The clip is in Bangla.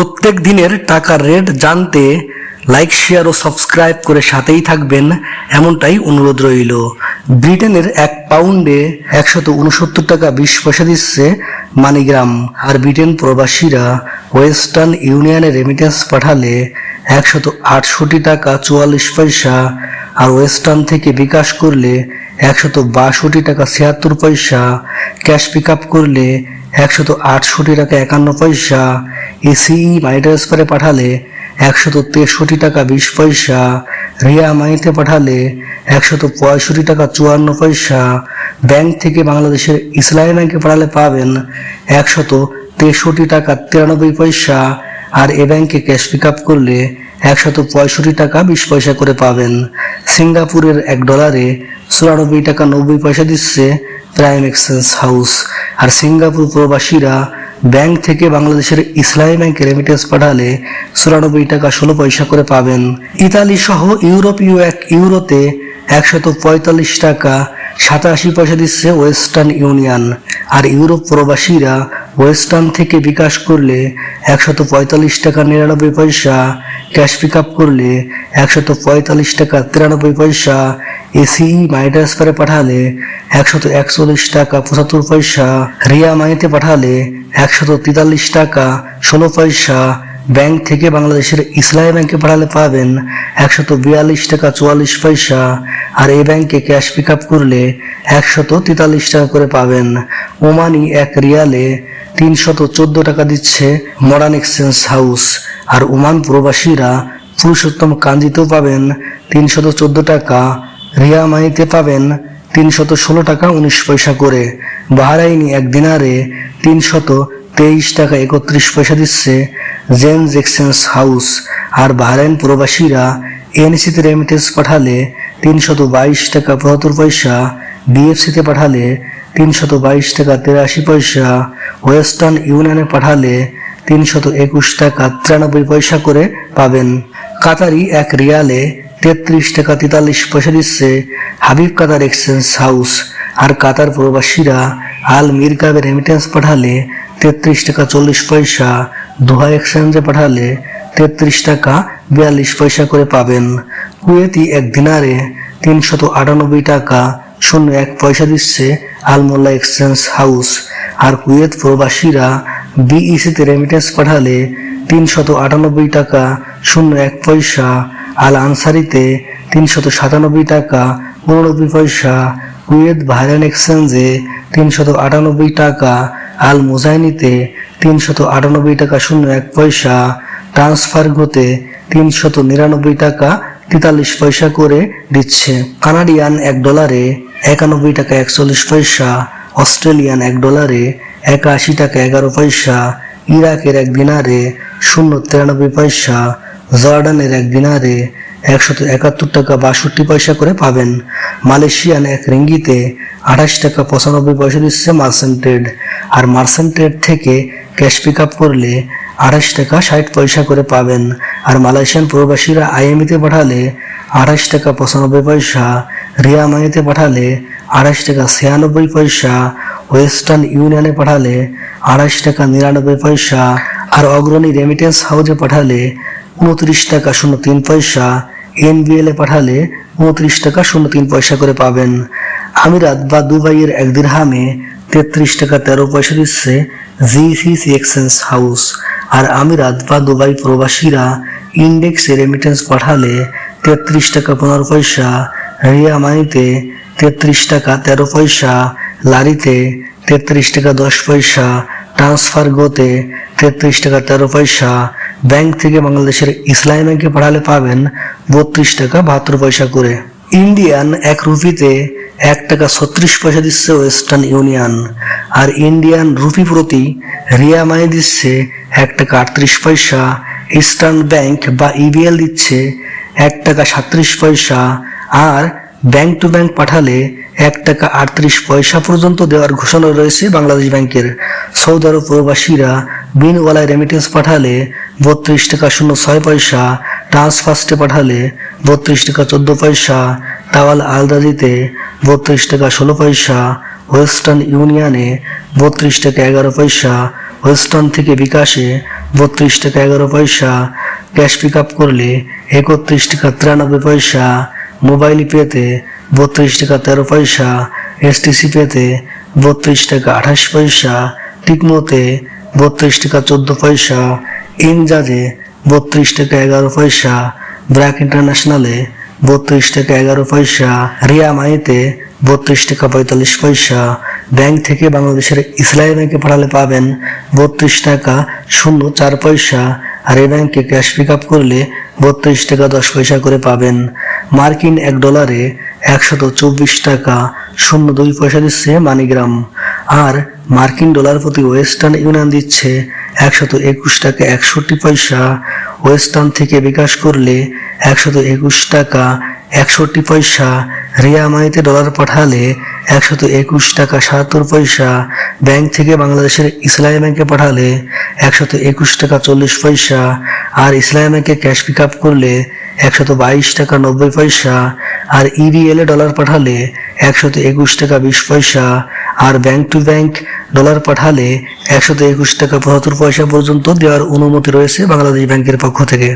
প্রত্যেক দিনের টাকার রেট জানতে লাইক, শেয়ার ও সাবস্ক্রাইব করে সাথেই থাকবেন, এমনটাই অনুরোধ রইল। ব্রিটেনের এক পাউন্ডে একশত উনসত্তর টাকা বিশ পয়সা দিচ্ছে মানিগ্রাম, আর ব্রিটেন প্রবাসীরা ওয়েস্টার্ন ইউনিয়নে রেমিটেন্স পাঠালে একশত আটষট্টি টাকা চুয়াল্লিশ পয়সা, আর ওয়েস্টার্ন থেকে বিকাশ করলে একশত বাষট্টি টাকা ছিয়াত্তর পয়সা। ক্যাশ পিক আপ করলে একশত আটষট্টি টাকা একান্ন পয়সা। এসিই মানি ট্রান্সফারে পাঠালে একশত তেষট্টি টাকা বিশ পয়সা। রিয়া মানিতে পাঠালে একশত পঁয়ষট্টি টাকা চুয়ান্ন পয়সা। ব্যাংক থেকে বাংলাদেশের ইসলামী ব্যাংকে পাঠালে পাবেন একশত তেষট্টি টাকা তিরানব্বই পয়সা। আর এ ব্যাংকে ক্যাশ পিক আপ করলে একশত পঁয়ষট্টি টাকা বিশ পয়সা করে পাবেন। সিঙ্গাপুরের এক ডলারে চুরানব্বই টাকা নব্বই পয়সা দিচ্ছে প্রাইম এক্সচেঞ্জ হাউস। আর সিঙ্গাপুর প্রবাসীরা ব্যাংক থেকে বাংলাদেশের ইসলামী ব্যাংকে রেমিটেন্স পাঠালে চুরানব্বই টাকা ষোলো পয়সা করে পাবেন। ইতালি সহ ইউরোপীয় এক ইউরোতে একশত পঁয়তাল্লিশ টাকা সাতাশি পয়সা দিচ্ছে ওয়েস্টার্ন ইউনিয়ন। আর ইউরোপ প্রবাসীরা ওয়েস্টার্ন থেকে বিকাশ করলে একশত পঁয়তাল্লিশ টাকা নিরানব্বই পয়সা ক্যাশ পিক আপ করলে একশত পঁয়তাল্লিশ টাকা তিরানব্বই পয়সা এসি মাই ট্রান্সফারে পাঠালে একশত একচল্লিশ টাকা পঁচাত্তর পয়সা, রিয়া মাইতে পাঠালে একশত তেতাল্লিশ টাকা ষোলো পয়সা ব্যাংক থেকে বাংলাদেশের ইসলামী ব্যাংকে পাঠালে পাবেন একশত বিয়াল্লিশ টাকা চুয়াল্লিশ পয়সা, আর এই ব্যাংকে ক্যাশ পিক আপ করলে একশত তেতাল্লিশ টাকা করে পাবেন। ওমানি এক রিয়ালে তিনশত চোদ্দ টাকা দিচ্ছে মডার্ন এক্সচেঞ্জ হাউস, আর ওমান প্রবাসীরা পুরুষোত্তম কাঞ্জিতেও পাবেন তিনশত চোদ্দ টাকা, রিয়া মানিতে পাবেন তিনশত ষোলো টাকা উনিশ পয়সা করে। বাহারাইনি এক দিনারে তিনশত তেইশ টাকা একত্রিশ পয়সা দিচ্ছে জেমস এক্সচেঞ্জ হাউস আর বাহরাইন প্রবাসীরা এনসিতে রেমিটেন্স পাঠালে তিনশত বাইশ টাকা পঁচাত্তর পয়সা বিএফসিতে পাঠালে তিনশত বাইশ টাকা তেরাশি পয়সা, ওয়েস্টার্ন ইউনিয়নে পাঠালে তিনশত একুশ টাকা তিরানব্বই পয়সা করে পাবেন। কাতারি এক রিয়ালে তেত্রিশ টাকা তেতাল্লিশ পয়সা দিচ্ছে হাবিব কাতার এক্সচেঞ্জ হাউস। আর কাতার প্রবাসীরা আল মিরকাবে রেমিটেন্স পাঠালে তেত্রিশ টাকা চল্লিশ পয়সা দোহা এক্সচেঞ্জে পাঠালে তেত্রিশ টাকা বিয়াল্লিশ পয়সা করে পাবেন। কুয়েতি এক দিনারে তিনশত আটানব্বই টাকা শূন্য এক পয়সা দিচ্ছে আলমোল্লা এক্সচেঞ্জ হাউস। আর কুয়েত প্রবাসীরা বিইসিতে রেমিটেন্স পাঠালে তিনশত আটানব্বই টাকা শূন্য এক পয়সা, আল আনসারিতে তিনশত সাতানব্বই টাকা উননব্বই পয়সা, কুয়েত ভাইরান এক্সচেঞ্জে তিনশত আটানব্বই টাকা আল মুজাইনিতে তিনশত আটানব্বই টাকা শূন্য এক পয়সা, ট্রান্সফার গোতে তিনশত নিরানব্বই টাকা তেতাল্লিশ পয়সা করে দিচ্ছে। কানাডিয়ান এক ডলারে একানব্বই টাকা একচল্লিশ পয়সা, অস্ট্রেলিয়ান এক ডলারে একাশি টাকা এগারো পয়সা, ইরাকের এক দিনারে শূন্য তিরানব্বই পয়সা, জর্ডানের এক দিনারে একশত একাত্তর টাকা বাষট্টি পয়সা করে পাবেন। মালয়েশিয়ান এক রিঙ্গিতে আঠাশ টাকা পঁচানব্বই পয়সা দিচ্ছে মার্সেন্ট ট্রেড আর মার্সেন্ট ট্রেড থেকে ক্যাশ পিক আপ করলে আঠাশ টাকা ষাট পয়সা করে পাবেন। আর মালয়েশিয়ান প্রবাসীরা আইএমইতে পাঠালে আঠাশ টাকা পঁচানব্বই পয়সা, রিয়া মানিতে পাঠালে আঠাশ টাকা ছিয়ানব্বই পয়সা, ওয়েস্টার্ন ইউনিয়নে পাঠালে আঠাশ টাকা নিরানব্বই পয়সা, আর অগ্রণী রেমিটেন্স হাউজে পাঠালে উনত্রিশ টাকা শূন্য তিন পয়সা। এনবিএল পাঠালে উনত্রিশ টাকা শূন্য তিন পয়সা করে পাবেন। আমিরাত বা দুবাইয়ের এক দিরহামে তেত্রিশ টাকা তেরো পয়সা দিচ্ছে জিসিসি এক্সচেঞ্জ হাউস আর আমিরাত বা দুবাই প্রবাসীরা ইন্ডেক্সে রেমিটেন্স পাঠালে তেত্রিশ টাকা পনেরো পয়সা, রিয়া মানিতে তেত্রিশ টাকা তেরো পয়সা, লারিতে তেত্রিশ টাকা দশ পয়সা ট্রান্সফার গোতে তেত্রিশ টাকা তেরো পয়সা ব্যাংক থেকে বাংলাদেশের ইসলামী ব্যাংকে পাঠালে পাবেন বত্রিশ টাকা বাহাত্তর পয়সা করে। ইন্ডিয়ান এক রুপিতে এক টাকা ছত্রিশ পয়সা দিচ্ছে ওয়েস্টার্ন ইউনিয়ন। আর ইন্ডিয়ান রুপি প্রতি রিয়া মানি দিচ্ছে এক টাকা আটত্রিশ পয়সা, ইস্টার্ন ব্যাংক বা ইবিএল দিচ্ছে এক টাকা সাত্রিশ পয়সা, আর ব্যাংক টু ব্যাংক পাঠালে এক টাকা আটত্রিশ পয়সা পর্যন্ত দেওয়ার ঘোষণা রয়েছে বাংলাদেশ ব্যাংকের। সৌদি আরব প্রবাসীরা বিনওয়ালায় রেমিটেন্স পাঠালে বত্রিশ টাকা শূন্য ছয় পয়সা ট্রান্সফার্স্টে পাঠালে বত্রিশ টাকা চোদ্দ পয়সা, তাওয়াল আলদাদিতে বত্রিশ টাকা ষোলো পয়সা, ওয়েস্টার্ন ইউনিয়নে বত্রিশ টাকা এগারো পয়সা, ওয়েস্টার্ন থেকে বিকাশে বত্রিশ টাকা এগারো পয়সা, ক্যাশ পিক আপ করলে একত্রিশ টাকা তিরানব্বই পয়সা মোবাইল পেতে বত্রিশ টাকা তেরো পয়সা এসটিসি পেতে বত্রিশ টাকা আঠাশ পয়সা টিকমোতে বত্রিশ টাকা চোদ্দ পয়সা। ইনজাজে বত্রিশ টাকা এগারো পয়সা। ব্র্যাক ইন্টারন্যাশনালে বত্রিশ টাকা এগারো পয়সা। রিয়া মাইতে বত্রিশ টাকা পঁয়তাল্লিশ পয়সা। ব্যাংক থেকে বাংলাদেশের ইসলামী ব্যাংকে পাঠালে পাবেন বত্রিশ টাকা শূন্য চার পয়সা। আর এই ব্যাংকে ক্যাশ পিক আপ করলে বত্রিশ টাকা দশ পয়সা করে পাবেন। মার্কিন এক ডলারে একশত চব্বিশ টাকা শূন্য দুই পয়সা দিচ্ছে মানিগ্রাম। আর মার্কিন ডলার প্রতি ওয়েস্টার্ন ইউনিয়ন দিচ্ছে একশত একুশ টাকা একষট্টি পয়সা। ওয়েস্টার্ন থেকে বিকাশ করলে একশত একুশ টাকা একষট্টি পয়সা। রিয়া মাইতে ডলার পাঠালে একশত একুশ টাকা সাতাত্তর পয়সা। ব্যাংক থেকে বাংলাদেশের ইসলামী ব্যাংকে পাঠালে একশত একুশ টাকা চল্লিশ পয়সা। আর ইসলামী ব্যাংকে ক্যাশ পিক আপ করলে একশত বাইশ টাকা নব্বই পয়সা। আর ইবিএল এ ডলার পাঠালে একশত একুশ টাকা বিশ পয়সা। আর ব্যাংক টু ব্যাংক ডলার পাঠালে একশত একুশ টাকা পঁচাত্তর পয়সা পর্যন্ত দেওয়ার অনুমতি রয়েছে বাংলাদেশ ব্যাংকের পক্ষ থেকে।